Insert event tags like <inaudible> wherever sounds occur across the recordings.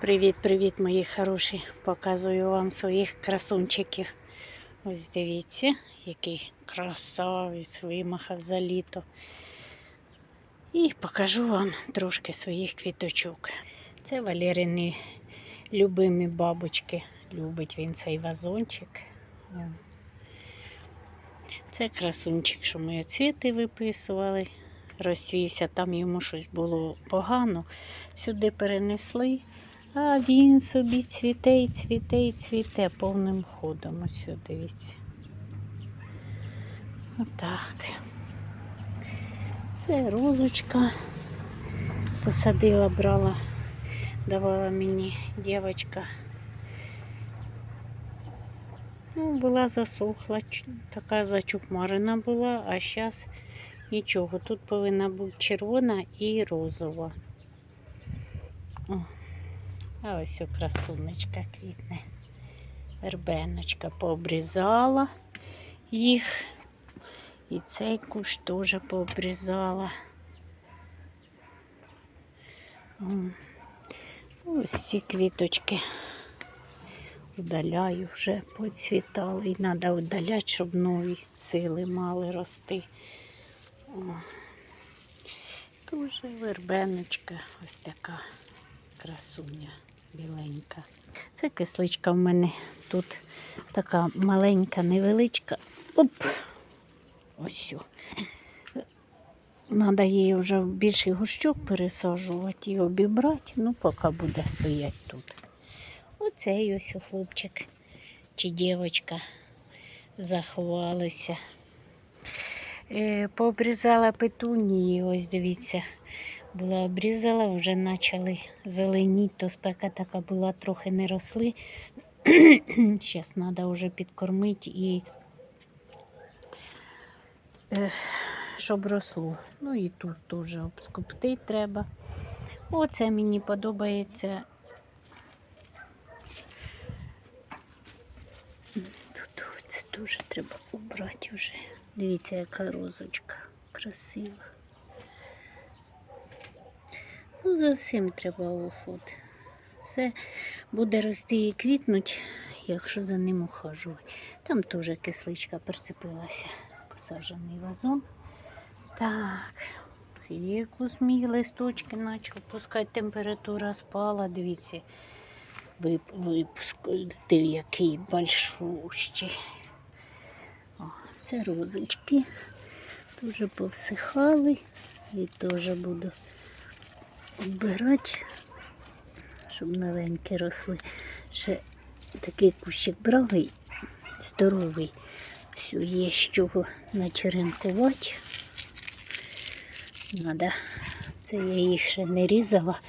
Привіт-привіт, мої хороші! Показую вам своїх красунчиків. Ось дивіться, який красавець вимахав за літо. І покажу вам трошки своїх квіточок. Це Валерини любимі бабочки. Любить він цей вазончик. Це красунчик, що ми цвіти виписували. Розсвівся, там йому щось було погано. Сюди перенесли. А він собі цвіте і цвіте і цвіте повним ходом. Ось дивіться. Отак. Це розочка. Посадила, брала, давала мені дівчинка. Ну, була засохла, така зачукмарена була, а зараз нічого. Тут повинна бути червона і розова. О. А ось у красунечка квітне. Вербеночка пообрізала їх. І цей кущ теж пообрізала. Ось ці квіточки удаляю вже поцвітали. І треба удаляти, щоб нові сили мали рости. Дуже вербеночка ось така красуня біленька. Це кисличка в мене тут така маленька, невеличка. Оп! Ось. Надо її вже в більший горщок пересаджувати і обібрати, ну поки буде стояти тут. Оцей ось хлопчик чи дівчинка заховалися. Е, пообрізала петунії, ось дивіться була обрізала, вже почали зеленіти, то спека така була, трохи не росли. <clears throat> Зараз треба вже підкормити і е, щоб росло. Ну і тут теж обскоптити треба. Оце мені подобається. Тут це дуже треба убрати вже. Дивіться, яка розочка красива. Ну, зовсім треба уход. Все буде рости і квітнуть, якщо за ним ухажувати. Там теж кисличка прицепилася, посаджений вазон. Так, фікус мій листочки почав пускати, температура спала. Дивіться, вип, випустив який большущий. О, це розочки. Дуже повсихали і теж буду оббирати, щоб новенькі росли. Ще такий кущик бравий, здоровий. Все, є з чого начеренкувати. Надо, це я їх ще не різала.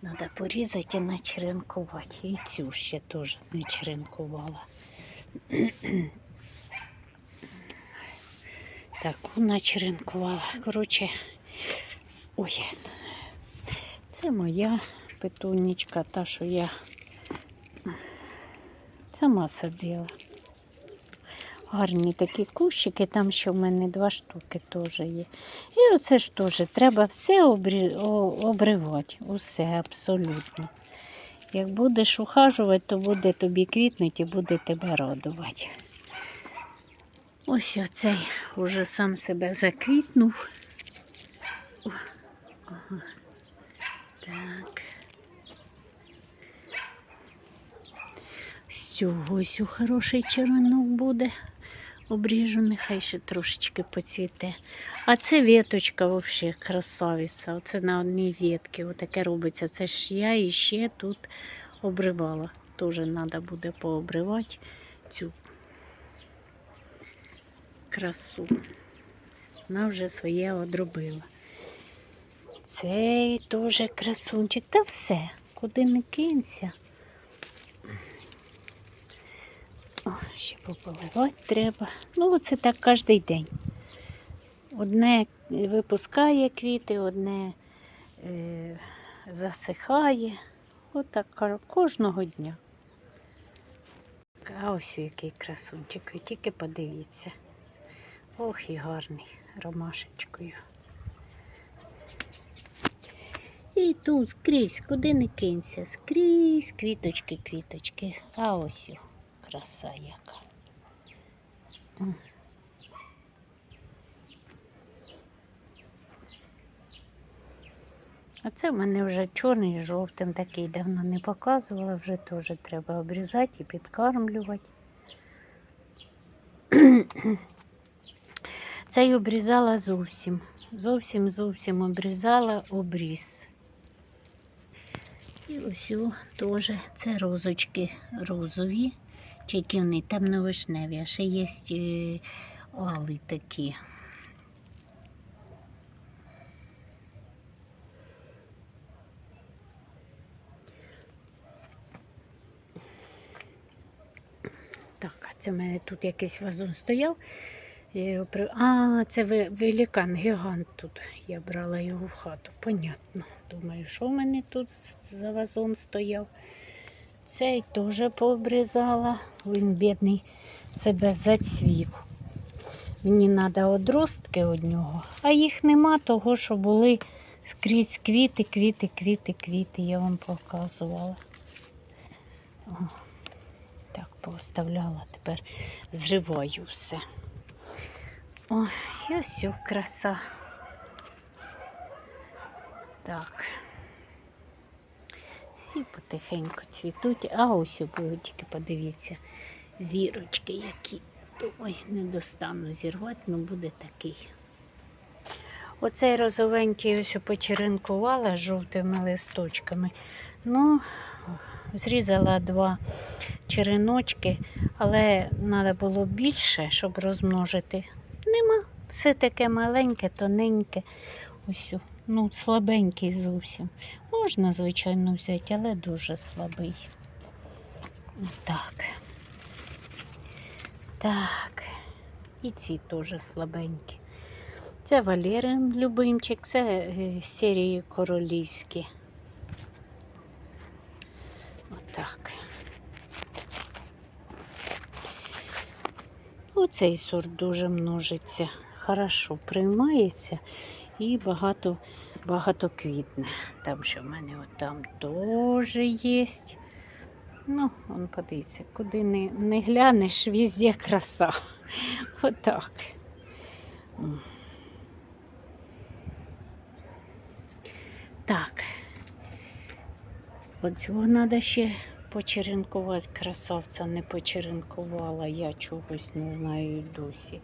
Треба порізати і начеренкувати. І цю ще теж не черенкувала. Таку начеренкувала. Коротше, ой, це моя петунічка, та, що я сама садила. Гарні такі кущики, там ще в мене два штуки теж є. І оце ж теж треба все обривати. Усе абсолютно. Як будеш ухажувати, то буде тобі квітнути і буде тебе радувати. Ось оцей уже сам себе заквітнув. Ага. Так. З цього ось хороший черенок буде. Обріжу, нехай ще трошечки поцвіте. А це віточка взагалі красавиця. Оце на одній ветці. Отаке робиться. Це ж я і ще тут обривала. Теж треба буде пообривати цю красу. Вона вже своє одробила. Цей теж красунчик. Та все, куди не кинься. О, ще пополивати треба. Ну, це так кожен день. Одне випускає квіти, одне е, засихає. Отак ка- кожного дня. А ось який красунчик, ви тільки подивіться. Ох і гарний ромашечкою. І тут скрізь, куди не кинься, скрізь квіточки, квіточки. А ось краса яка. А це в мене вже чорний з жовтим такий давно не показувала, вже теж треба обрізати і підкармлювати. Цей обрізала зовсім. Зовсім зовсім обрізала обріз. І ось теж це розочки розові, тільки вони темно-вишневі, а ще є е, али такі. Так, а це в мене тут якийсь вазон стояв. А, це великан, гігант тут. Я брала його в хату. Понятно. Думаю, що в мене тут за вазон стояв. Цей теж пообрізала. Він бідний себе зацвів. Мені треба одростки од нього, а їх нема того, що були скрізь квіти, квіти, квіти, квіти. Я вам показувала. О, так, поставляла, тепер зриваю все. Ой, і ось краса. Так. Всі потихеньку цвітуть, а ось о, ви тільки подивіться, зірочки які. Ой, не достану зірвати, ну буде такий. Оцей розовенький ось почеренкувала з жовтими листочками. Ну, зрізала два череночки, але треба було більше, щоб розмножити. Нема. Все таке маленьке, тоненьке. Ось, ну, слабенький зовсім. Можна, звичайно, взяти, але дуже слабий. Так. Так. І ці теж слабенькі. Це Валерин любимчик, це е, серії королівські. Отак. Оцей сорт дуже множиться, хорошо приймається і багато, багато квітне. Там що в мене от там теж є. Ну, он подивіться, куди не, не глянеш, везде краса. <laughs> Отак. М. Так. От цього треба ще почеренкувати. Красавця не почеренкувала, я чогось не знаю досі.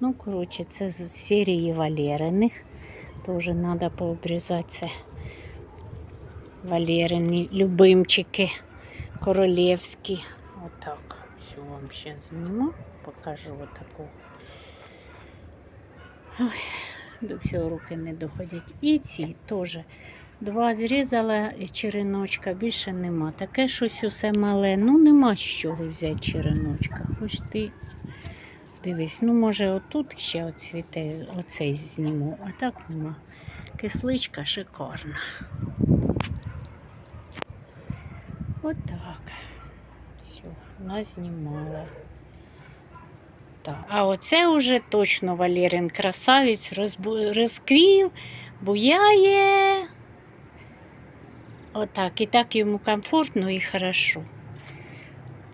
Ну, коротше, це з серії Валериних. Теж треба пообрізати це. Валерини, любимчики королівські. Отак. Все вам ще зніму, покажу отаку. Ой, до всього руки не доходять. І ці теж. Два зрізала і череночка, більше нема. Таке щось усе мале. Ну, нема з чого взяти череночка. Хоч ти дивись, ну може отут ще оцвіте, оцей зніму, а так нема. Кисличка шикарна. Отак. Все, назнімала. Так. А оце вже точно Валерин красавець розбу... розквів, буяє. Отак. І так йому комфортно і хорошо.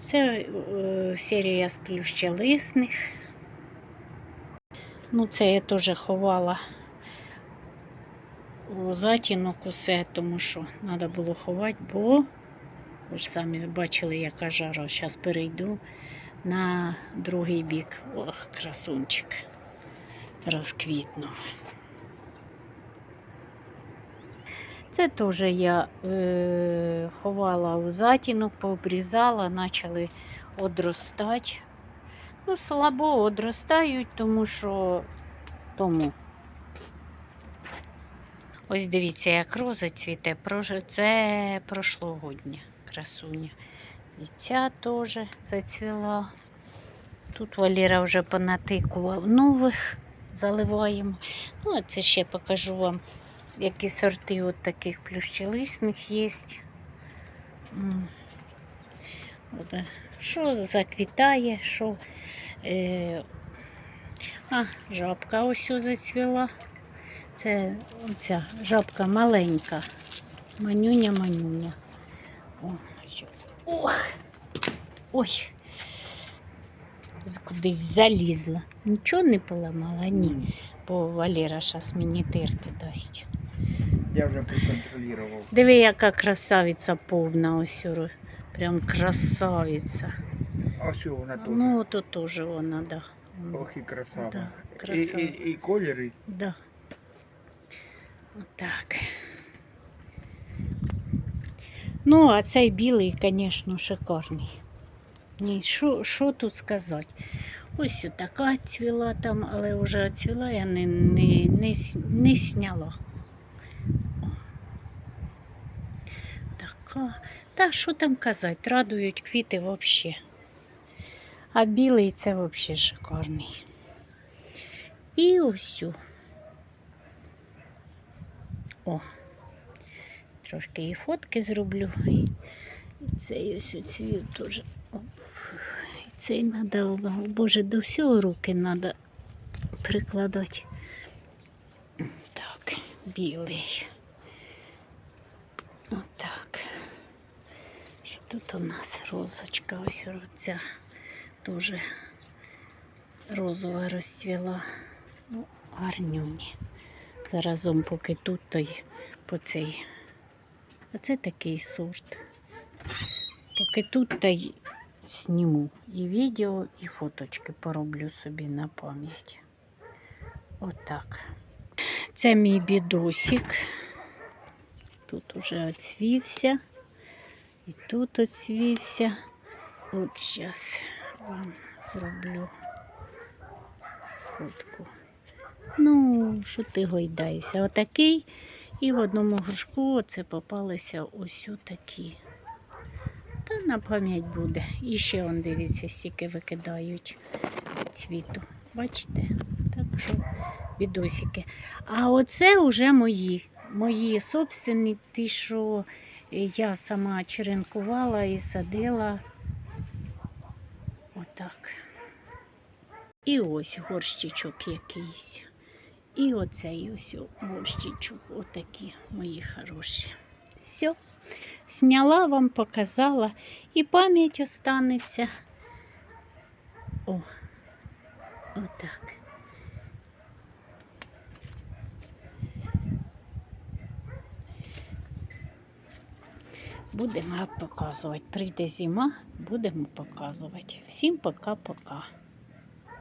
Це е, серія з плющелисних. Ну, це я теж ховала у затінок усе, тому що треба було ховати, бо ви ж самі бачили, яка жара. Зараз перейду на другий бік. Ох, красунчик розквітнув. Це теж я е, ховала у затінок, пообрізала, почали одростати. Ну, слабо одростають, тому що тому. Ось дивіться, як роза цвіте. Це прошлогодня красуня. І ця теж зацвіла. Тут Валера вже понатикував нових, заливаємо. Ну, а це ще покажу вам, які сорти от таких плющелисних є. Що заквітає, що. Е... А, жабка ось зацвіла. Це оця жабка маленька. Манюня, манюня. О. Ох. Ой. Кудись залізла. Нічого не поламала? Ні. Бо Валера зараз мені тирки дасть. Я вже проконтролював. Диви, яка красавиця повна ось. Прям красавиця. А що вона теж? Ну, то теж вона, да. Ох і красава. Да, і, красава. і, і кольори. Да. Отак. Ну, а цей білий, звісно, шикарний. Ні, що, що тут сказати? Ось така цвіла там, але вже цвіла я не, не, не, не сняла. О. Така. Та що там казати, радують квіти взагалі. А білий це взагалі шикарний. І ось. о. Трошки і фотки зроблю. І цей ось цвіт теж. І цей треба, боже, до всього руки треба прикладати. Так, білий. Отак. Тут у нас розочка? Ось ця теж розова розцвіла. Ну, гарнюні. Заразом поки тут, то й по цей. Оце такий сорт. Поки тут та й зніму і відео, і фоточки пороблю собі на пам'ять. Отак. Це мій бідосик. Тут уже оцвівся. І тут оцвівся. От зараз вам зроблю фотку. Ну, що ти гойдаєшся? Отакий. І в одному горшку оце попалися ось такі. Та на пам'ять буде. І ще он дивіться, стільки викидають цвіту. Бачите? Так що бідосики. А оце вже мої. Мої собственні, ті, що я сама черенкувала і садила. Отак. І ось горщичок якийсь. І оцей ось горщичок, отакі мої хороші. Все. Сняла вам, показала, і пам'ять останеться. О, отак. Будемо показувати. Прийде зима, будемо показувати. Всім пока-пока.